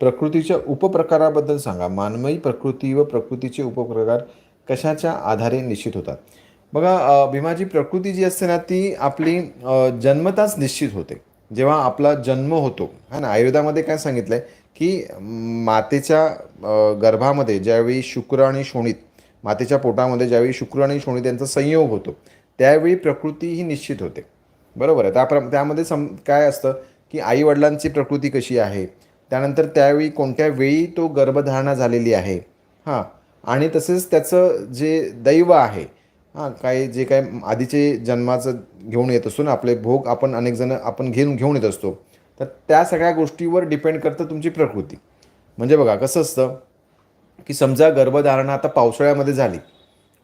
प्रकृतीच्या उपप्रकाराबद्दल सांगा. मानवी प्रकृती व प्रकृतीचे उपप्रकार कशाच्या आधारे निश्चित होतात? बघा भीमाची भीमाजी प्रकृती जी असते ना ती आपली जन्मताच निश्चित होते. जेव्हा आपला जन्म होतो है ना? आयुर्वेदामध्ये काय सांगितलं आहे की मातेच्या गर्भामध्ये ज्यावेळी शुक्र आणि शोणित मातेच्या पोटामध्ये ज्यावेळी शुक्र आणि शोणित यांचा संयोग होतो त्यावेळी प्रकृती ही निश्चित होते. बरोबर आहे. त्या त्यामध्ये सम काय असतं की आई वडिलांची प्रकृती कशी आहे? त्यानंतर त्यावेळी कोणत्या वेळी तो गर्भधारणा झालेली आहे? हां. आणि तसेच त्याचं जे दैव आहे हां काय जे काय आधीचे जन्माचं घेऊन येत असतो ना आपले भोग आपण अनेकजणं आपण घेऊन घेऊन येत असतो. तर त्या सगळ्या गोष्टीवर डिपेंड करतं तुमची प्रकृती. म्हणजे बघा कसं असतं की समजा गर्भधारणा आता पावसाळ्यामध्ये झाली.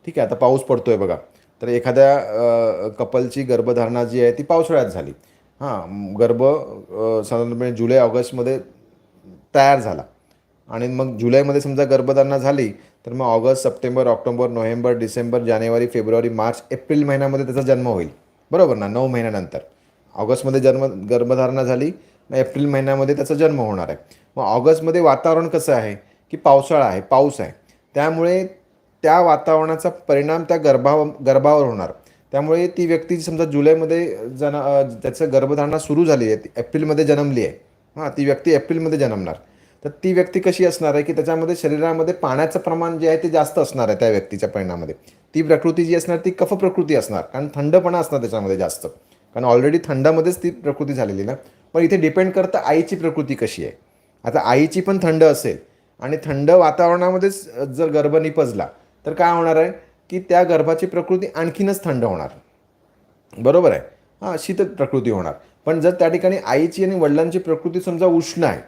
ठीक आहे आता पाऊस पडतो आहे बघा. तर एखाद्या कपलची गर्भधारणा जी आहे ती पावसाळ्यात झाली. हां गर्भ साधारणपणे जुलै ऑगस्टमध्ये तयार झाला. आणि मग जुलैमध्ये समजा गर्भधारणा झाली तर मग August September October November December जानेवारी फेब्रुवारी मार्च एप्रिल महिन्यामध्ये त्याचा जन्म होईल. बरोबर ना? नऊ महिन्यानंतर. ऑगस्टमध्ये जन्म गर्भधारणा झाली मग एप्रिल महिन्यामध्ये त्याचा जन्म होणार आहे. मग ऑगस्टमध्ये वातावरण कसं आहे? की पावसाळा आहे पाऊस आहे. त्यामुळे त्या वातावरणाचा परिणाम त्या गर्भा गर्भावर होणार. त्यामुळे ती व्यक्ती जी समजा जुलैमध्ये जन त्याचं गर्भधारणा सुरू झाली आहे ती एप्रिलमध्ये जन्मली आहे. हां ती व्यक्ती एप्रिलमध्ये जन्मणार. तर ती व्यक्ती कशी असणार आहे की त्याच्यामध्ये शरीरामध्ये पाण्याचं प्रमाण जे आहे ते जास्त असणार आहे त्या व्यक्तीच्या परिणामामध्ये. ती प्रकृती जी असणार ती कफ प्रकृती असणार. कारण थंडपणा असणार त्याच्यामध्ये जास्त. कारण ऑलरेडी थंडामध्येच ती प्रकृती झालेली ना. पण इथे डिपेंड करतं आईची प्रकृती कशी आहे. आता आईची पण थंड असेल आणि थंड वातावरणामध्येच जर गर्भ निपजला तर काय होणार आहे की त्या गर्भाची प्रकृती आणखीनच थंड होणार. बरोबर आहे? हां शीत प्रकृती होणार. पण जर त्या ठिकाणी आईची आणि वडिलांची प्रकृती समजा उष्ण आहे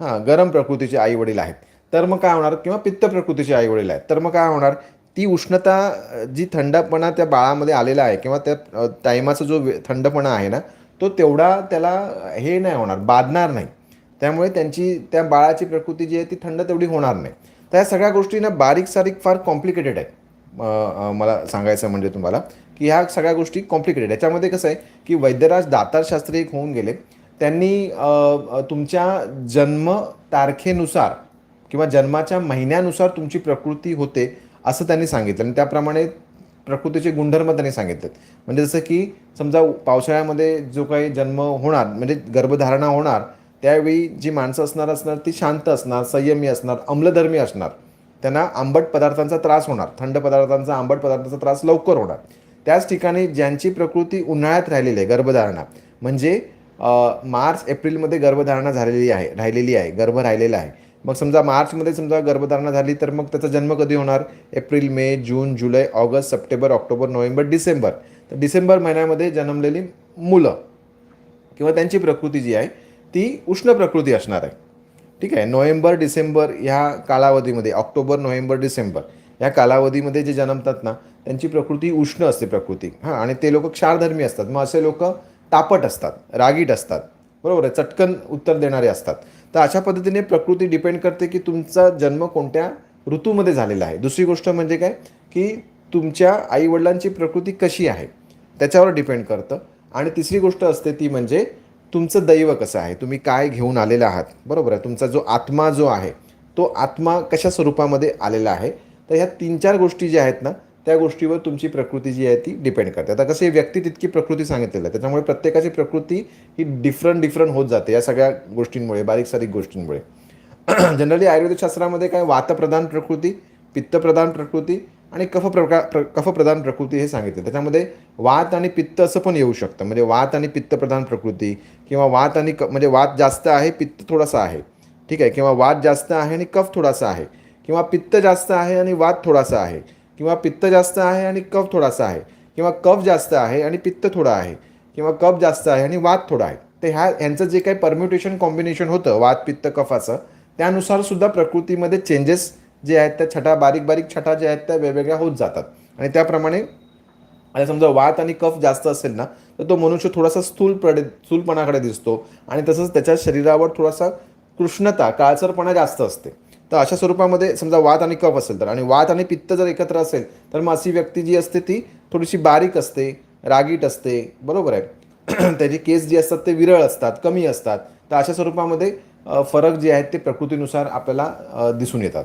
हां गरम प्रकृतीचे आई वडील आहेत तर मग काय होणार? किंवा पित्त प्रकृतीचे आई वडील आहेत तर मग काय होणार? ती उष्णता जी थंडपणा त्या बाळामध्ये आलेला आहे किंवा त्या टायमाचा जो वे- थंडपणा आहे ना तो तेवढा त्याला हे नाही होणार बाधणार नाही. त्यामुळे त्यांची त्या बाळाची प्रकृती जी आहे ती थंड तेवढी होणार नाही. तर या सगळ्या गोष्टी ना बारीक सारीक फार कॉम्प्लिकेटेड आहे. मला सांगायचं म्हणजे तुम्हाला की ह्या सगळ्या गोष्टी कॉम्प्लिकेटेड याच्यामध्ये कसं आहे की वैद्यराज दातारशास्त्री एक होऊन गेले. त्यांनी तुमच्या जन्म तारखेनुसार किंवा जन्माच्या महिन्यानुसार तुमची प्रकृती होते असं त्यांनी सांगितलं. आणि त्याप्रमाणे प्रकृतीचे गुणधर्म त्यांनी सांगितलेत. म्हणजे जसं की समजा पावसाळ्यामध्ये जो काही जन्म होणार म्हणजे गर्भधारणा होणार त्यावेळी जी माणसं असणार असणार ती शांत असणार संयमी असणार अम्लधर्मी असणार. त्यांना आंबट पदार्थांचा त्रास होणार थंड पदार्थांचा आंबट पदार्थांचा त्रास लवकर होणार. त्याच ठिकाणी ज्यांची प्रकृती उन्हाळ्यात राहिलेली आहे गर्भधारणा म्हणजे मार्च एप्रिलमध्ये गर्भधारणा झालेली आहे राहिलेली आहे गर्भ राहिलेला आहे. मग समजा मार्चमध्ये समजा गर्भधारणा झाली तर मग त्याचा जन्म कधी होणार? एप्रिल मे जून जुलै August September October November December. तर डिसेंबर महिन्यामध्ये जन्मलेली मुलं किंवा त्यांची प्रकृती जी आहे ती उष्ण प्रकृती असणार आहे. ठीक आहे नोव्हेंबर डिसेंबर ह्या कालावधीमध्ये ऑक्टोबर नोव्हेंबर डिसेंबर या कालावधीमध्ये जे जन्मतात ना त्यांची प्रकृती उष्ण असते प्रकृती. हां आणि ते लोक क्षारधर्मी असतात. मग असे लोक तापट असतात रागीट असतात. बरोबर आहे चटकन उत्तर देणारे असतात. तर अशा पद्धतीने प्रकृती डिपेंड करते की तुमचा जन्म कोणत्या ऋतूमध्ये झालेला आहे. दुसरी गोष्ट म्हणजे काय की तुमच्या आईवडिलांची प्रकृती कशी आहे त्याच्यावर डिपेंड करतं. आणि तिसरी गोष्ट असते ती म्हणजे तुमचं दैव कसं आहे? तुम्ही काय घेऊन आलेला आहात? बरोबर आहे. तुमचा जो आत्मा जो आहे तो आत्मा कशा स्वरूपामध्ये आलेला आहे? तर ह्या तीन चार गोष्टी ज्या आहेत ना त्या गोष्टीवर तुमची प्रकृती जी आहे ती डिपेंड करते. आता कसं व्यक्ती तितकी प्रकृती सांगितलेलं आहे. त्याच्यामुळे प्रत्येकाची प्रकृती ही डिफरंट डिफरंट होत जाते या सगळ्या गोष्टींमुळे बारीक सारीक गोष्टींमुळे. जनरली आयुर्वेद शास्त्रामध्ये काय वातप्रधान प्रकृती पित्तप्रधान प्रकृती आणि कफ प्रकार प्र कफप्रधान प्रकृती हे सांगितलं. त्याच्यामध्ये वात आणि पित्त असं पण येऊ शकतं. म्हणजे वात आणि पित्तप्रधान प्रकृती किंवा वात आणि क म्हणजे वात जास्त आहे पित्त थोडासा आहे. ठीक आहे? किंवा वात जास्त आहे आणि कफ थोडासा आहे. किंवा पित्त जास्त आहे आणि वात थोडासा आहे. किंवा पित्त जास्त आहे आणि कफ थोडासा आहे. किंवा कफ जास्त आहे आणि पित्त थोडा आहे. किंवा कफ जास्त आहे आणि वात थोडा आहे. तर ह्या ह्यांचं जे काही परम्युटेशन कॉम्बिनेशन होतं वात पित्त कफाचं त्यानुसार सुद्धा प्रकृतीमध्ये चेंजेस जे आहेत त्या छटा बारीक बारीक छटा ज्या आहेत त्या वेगवेगळ्या होत जातात. आणि त्याप्रमाणे आता समजा वात आणि कफ जास्त असेल ना तर तो मनुष्य थोडासा स्थूल प्रडे स्थूलपणाकडे दिसतो. आणि तसंच त्याच्या शरीरावर थोडासा कृष्णता काळसरपणा जास्त असते. तर अशा स्वरूपामध्ये समजा वात आणि कफ असेल तर आणि वात आणि पित्त जर एकत्र असेल तर मग अशी व्यक्ती जी असते ती थोडीशी बारीक असते रागीट असते बरोबर आहे. त्याचे केस जे असतात ते विरळ असतात कमी असतात. तर अशा स्वरूपामध्ये फरक जे आहेत ते प्रकृतीनुसार आपल्याला दिसून येतात.